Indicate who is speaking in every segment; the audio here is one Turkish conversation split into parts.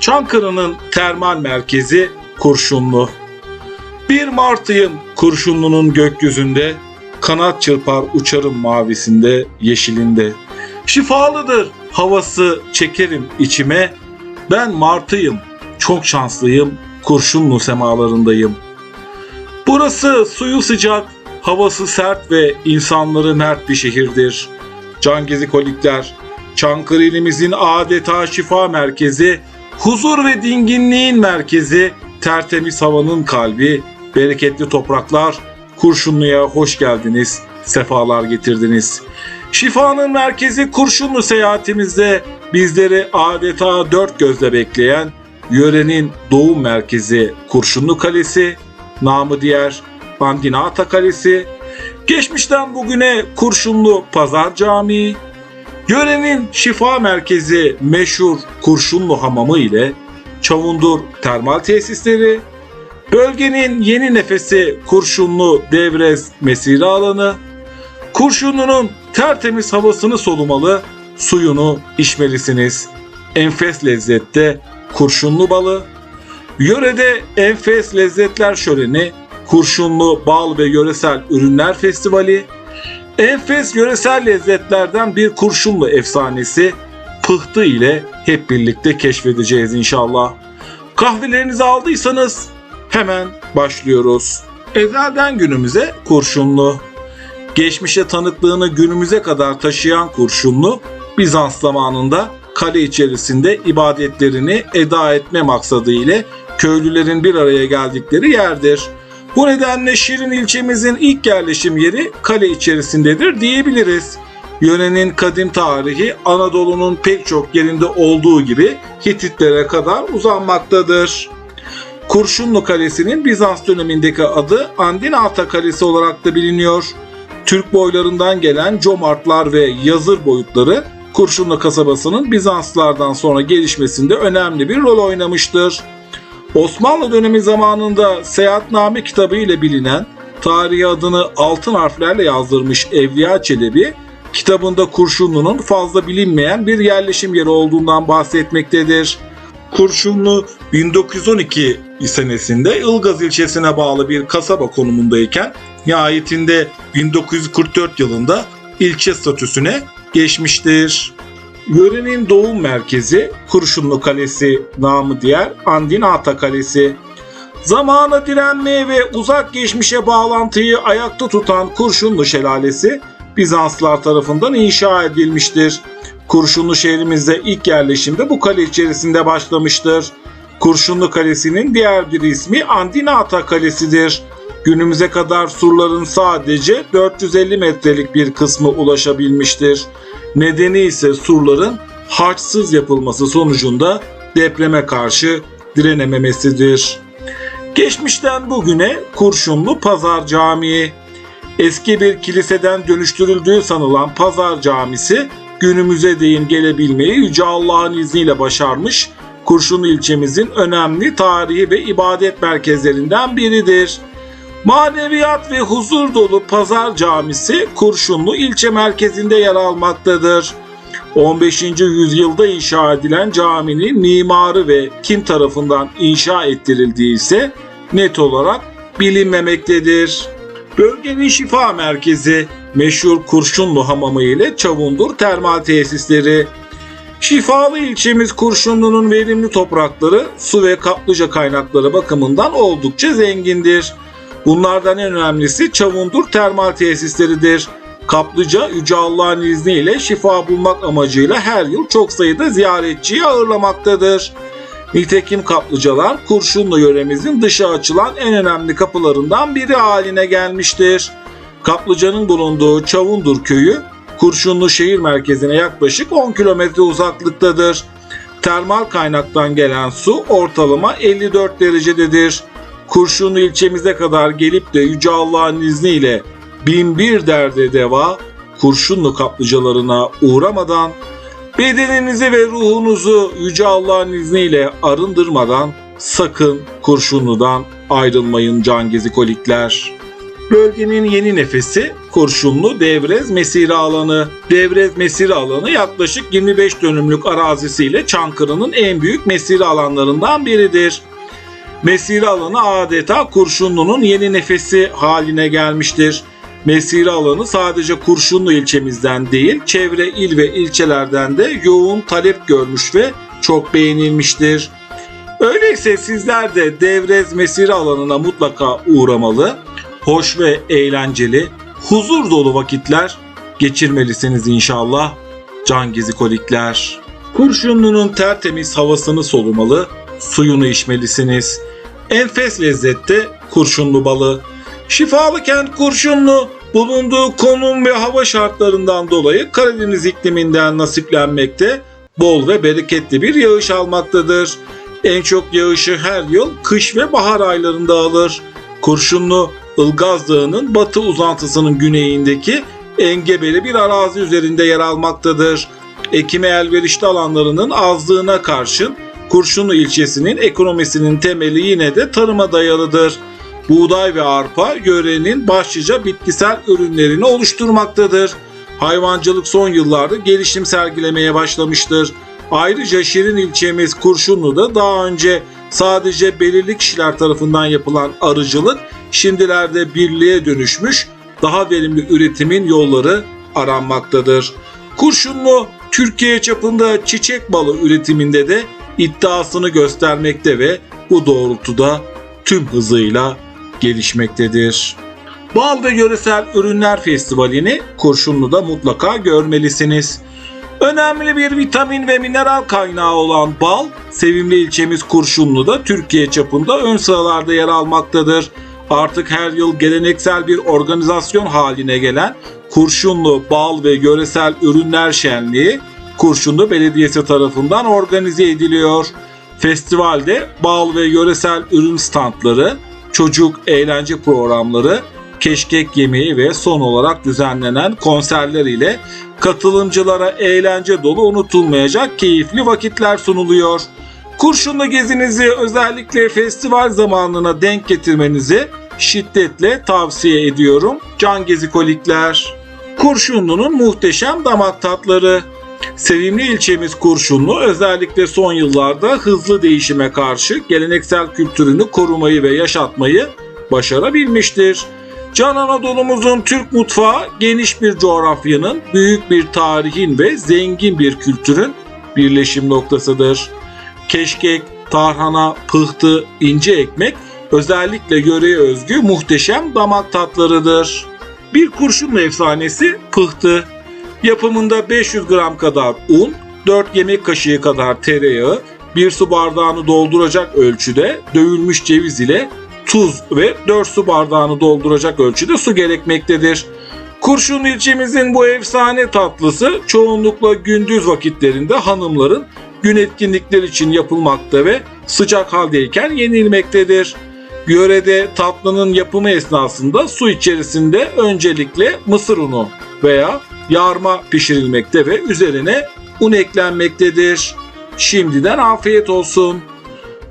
Speaker 1: Çankırı'nın termal merkezi Kurşunlu. Bir martıyım Kurşunlu'nun gökyüzünde, kanat çırpar uçarım mavisinde, yeşilinde. Şifalıdır havası çekerim içime, ben martıyım, çok şanslıyım, Kurşunlu semalarındayım. Burası suyu sıcak, havası sert ve insanları mert bir şehirdir. Cangizikolikler, Çankırı ilimizin adeta şifa merkezi, huzur ve dinginliğin merkezi, tertemiz havanın kalbi, bereketli topraklar, Kurşunlu'ya hoş geldiniz, sefalar getirdiniz. Şifanın merkezi Kurşunlu seyahatimizde bizleri adeta dört gözle bekleyen yörenin doğum merkezi Kurşunlu Kalesi, namı diğer Bandinata Kalesi, geçmişten bugüne Kurşunlu Pazar Camii, yörenin şifa merkezi meşhur Kurşunlu Hamamı ile Çavundur Termal Tesisleri, bölgenin yeni nefesi Kurşunlu Devrez Mesire Alanı, Kurşunlu'nun tertemiz havasını solumalı, suyunu içmelisiniz. Enfes lezzette kurşunlu balı, yörede enfes lezzetler şöleni, kurşunlu bal ve yöresel ürünler festivali, enfes yöresel lezzetlerden bir kurşunlu efsanesi pıhtı ile hep birlikte keşfedeceğiz inşallah. Kahvelerinizi aldıysanız hemen başlıyoruz. Ezelden günümüze kurşunlu. Geçmişe tanıklığını günümüze kadar taşıyan kurşunlu Bizans zamanında kale içerisinde ibadetlerini eda etme maksadı ile köylülerin bir araya geldikleri yerdir. Bu nedenle Şirin ilçemizin ilk yerleşim yeri kale içerisindedir diyebiliriz. Yörenin kadim tarihi Anadolu'nun pek çok yerinde olduğu gibi Hititlere kadar uzanmaktadır. Kurşunlu Kalesi'nin Bizans dönemindeki adı Andinata Kalesi olarak da biliniyor. Türk boylarından gelen Comartlar ve Yazır boyutları Kurşunlu kasabasının Bizanslardan sonra gelişmesinde önemli bir rol oynamıştır. Osmanlı dönemi zamanında Seyahatname kitabı ile bilinen, tarihi adını altın harflerle yazdırmış Evliya Çelebi, kitabında Kurşunlu'nun fazla bilinmeyen bir yerleşim yeri olduğundan bahsetmektedir. Kurşunlu 1912 senesinde Ilgaz ilçesine bağlı bir kasaba konumundayken nihayetinde 1944 yılında ilçe statüsüne geçmiştir. Yörenin doğum merkezi Kurşunlu Kalesi namı diğer Andinata Kalesi. Zamana direnmeye ve uzak geçmişe bağlantıyı ayakta tutan Kurşunlu Şelalesi Bizanslar tarafından inşa edilmiştir. Kurşunlu şehrimizde ilk yerleşimde bu kale içerisinde başlamıştır. Kurşunlu Kalesi'nin diğer bir ismi Andinata Kalesi'dir. Günümüze kadar surların sadece 450 metrelik bir kısmı ulaşabilmiştir. Nedeni ise surların harçsız yapılması sonucunda depreme karşı direnememesidir. Geçmişten bugüne Kurşunlu Pazar Camii. Eski bir kiliseden dönüştürüldüğü sanılan Pazar Camisi günümüze değin gelebilmeyi Yüce Allah'ın izniyle başarmış Kurşunlu ilçemizin önemli tarihi ve ibadet merkezlerinden biridir. Maneviyat ve huzur dolu Pazar Camisi Kurşunlu ilçe merkezinde yer almaktadır. 15. yüzyılda inşa edilen caminin mimarı ve kim tarafından inşa ettirildiği ise net olarak bilinmemektedir. Bölgenin şifa merkezi meşhur Kurşunlu Hamamı ile Çavundur termal tesisleri. Şifalı ilçemiz Kurşunlu'nun verimli toprakları, su ve kaplıca kaynakları bakımından oldukça zengindir. Bunlardan en önemlisi Çavundur termal tesisleridir. Kaplıca Yüce Allah'ın izniyle şifa bulmak amacıyla her yıl çok sayıda ziyaretçiyi ağırlamaktadır. Nitekim kaplıcalar Kurşunlu yöremizin dışa açılan en önemli kapılarından biri haline gelmiştir. Kaplıcanın bulunduğu Çavundur köyü Kurşunlu şehir merkezine yaklaşık 10 kilometre uzaklıktadır. Termal kaynaktan gelen su ortalama 54 derecededir. Kurşunlu ilçemize kadar gelip de Yüce Allah'ın izniyle bin bir derde deva Kurşunlu kaplıcalarına uğramadan bedeninizi ve ruhunuzu Yüce Allah'ın izniyle arındırmadan sakın Kurşunlu'dan ayrılmayın can gezikolikler. Bölgenin yeni nefesi Kurşunlu Devrez Mesire alanı. Devrez Mesire alanı yaklaşık 25 dönümlük arazisiyle Çankırı'nın en büyük mesire alanlarından biridir. Mesire alanı adeta Kurşunlu'nun yeni nefesi haline gelmiştir. Mesire alanı sadece Kurşunlu ilçemizden değil, çevre il ve ilçelerden de yoğun talep görmüş ve çok beğenilmiştir. Öyleyse sizler de Devrez Mesire alanına mutlaka uğramalı, hoş ve eğlenceli, huzur dolu vakitler geçirmelisiniz inşallah. Can Gizikolikler. Kurşunlu'nun tertemiz havasını solumalı, suyunu içmelisiniz. Enfes lezzette kurşunlu balı. Şifalı kent Kurşunlu bulunduğu konum ve hava şartlarından dolayı Karadeniz ikliminden nasiplenmekte, bol ve bereketli bir yağış almaktadır. En çok yağışı her yıl kış ve bahar aylarında alır. Kurşunlu Ilgaz Dağı'nın batı uzantısının güneyindeki engebeli bir arazi üzerinde yer almaktadır. Ekime elverişli alanlarının azlığına karşın Kurşunlu ilçesinin ekonomisinin temeli yine de tarıma dayalıdır. Buğday ve arpa yörenin başlıca bitkisel ürünlerini oluşturmaktadır. Hayvancılık son yıllarda gelişim sergilemeye başlamıştır. Ayrıca Şirin ilçemiz Kurşunlu'da daha önce sadece belirli kişiler tarafından yapılan arıcılık şimdilerde birliğe dönüşmüş, daha verimli üretimin yolları aranmaktadır. Kurşunlu Türkiye çapında çiçek balı üretiminde de iddiasını göstermekte ve bu doğrultuda tüm hızıyla gelişmektedir. Bal ve Yöresel Ürünler Festivali'ni Kurşunlu'da mutlaka görmelisiniz. Önemli bir vitamin ve mineral kaynağı olan bal, sevimli ilçemiz Kurşunlu'da Türkiye çapında ön sıralarda yer almaktadır. Artık her yıl geleneksel bir organizasyon haline gelen Kurşunlu Bal ve Yöresel Ürünler Şenliği Kurşunlu Belediyesi tarafından organize ediliyor. Festivalde bal ve yöresel ürün standları, çocuk eğlence programları, keşkek yemeği ve son olarak düzenlenen konserler ile katılımcılara eğlence dolu unutulmayacak keyifli vakitler sunuluyor. Kurşunlu gezinizi özellikle festival zamanına denk getirmenizi şiddetle tavsiye ediyorum. Can Gezikolikler. Kurşunlu'nun muhteşem damak tatları. Sevimli ilçemiz Kurşunlu özellikle son yıllarda hızlı değişime karşı geleneksel kültürünü korumayı ve yaşatmayı başarabilmiştir. Can Anadolu'muzun Türk mutfağı geniş bir coğrafyanın, büyük bir tarihin ve zengin bir kültürün birleşim noktasıdır. Keşkek, tarhana, pıhtı, ince ekmek özellikle yöreye özgü muhteşem damak tatlarıdır. Bir kurşunlu efsanesi pıhtı. Yapımında 500 gram kadar un, 4 yemek kaşığı kadar tereyağı, 1 su bardağını dolduracak ölçüde dövülmüş ceviz ile tuz ve 4 su bardağını dolduracak ölçüde su gerekmektedir. Kurşun ilçemizin bu efsane tatlısı çoğunlukla gündüz vakitlerinde hanımların gün etkinlikleri için yapılmakta ve sıcak haldeyken yenilmektedir. Yörede tatlının yapımı esnasında su içerisinde öncelikle mısır unu veya yarma pişirilmekte ve üzerine un eklenmektedir. Şimdiden afiyet olsun.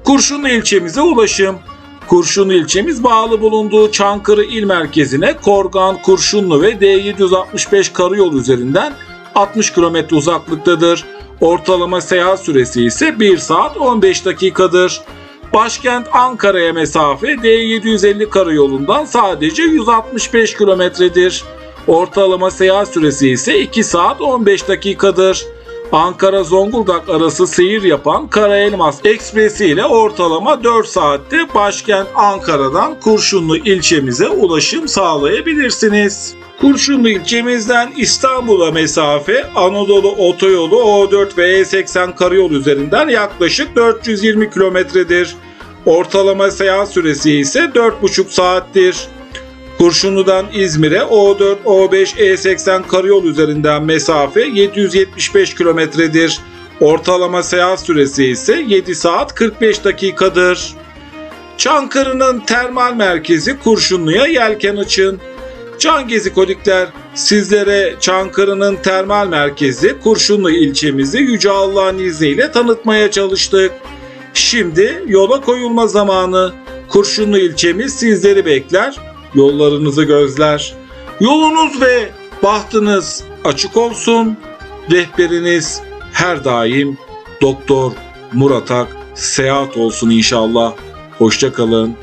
Speaker 1: Kurşunlu ilçemize ulaşım. Kurşunlu ilçemiz bağlı bulunduğu Çankırı il merkezine Korgan, Kurşunlu ve D765 karayol üzerinden 60 km uzaklıktadır. Ortalama seyahat süresi ise 1 saat 15 dakikadır. Başkent Ankara'ya mesafe D750 karayolundan sadece 165 kilometredir. Ortalama seyahat süresi ise 2 saat 15 dakikadır. Ankara-Zonguldak arası seyir yapan Karaelmas Ekspresi ile ortalama 4 saatte başkent Ankara'dan Kurşunlu ilçemize ulaşım sağlayabilirsiniz. Kurşunlu ilçemizden İstanbul'a mesafe Anadolu Otoyolu O4 ve E80 karayol üzerinden yaklaşık 420 kilometredir. Ortalama seyahat süresi ise 4,5 saattir. Kurşunlu'dan İzmir'e O4, O5, E80 karayol üzerinden mesafe 775 kilometredir. Ortalama seyahat süresi ise 7 saat 45 dakikadır. Çankırı'nın termal merkezi Kurşunlu'ya yelken açın. Can Gezikolikler sizlere Çankırı'nın termal merkezi Kurşunlu ilçemizi Yüce Allah'ın izniyle tanıtmaya çalıştık. Şimdi yola koyulma zamanı. Kurşunlu ilçemiz sizleri bekler. Yollarınızı gözler. Yolunuz ve bahtınız açık olsun. Rehberiniz her daim Doktor Murat Ak Seyahat olsun inşallah. Hoşça kalın.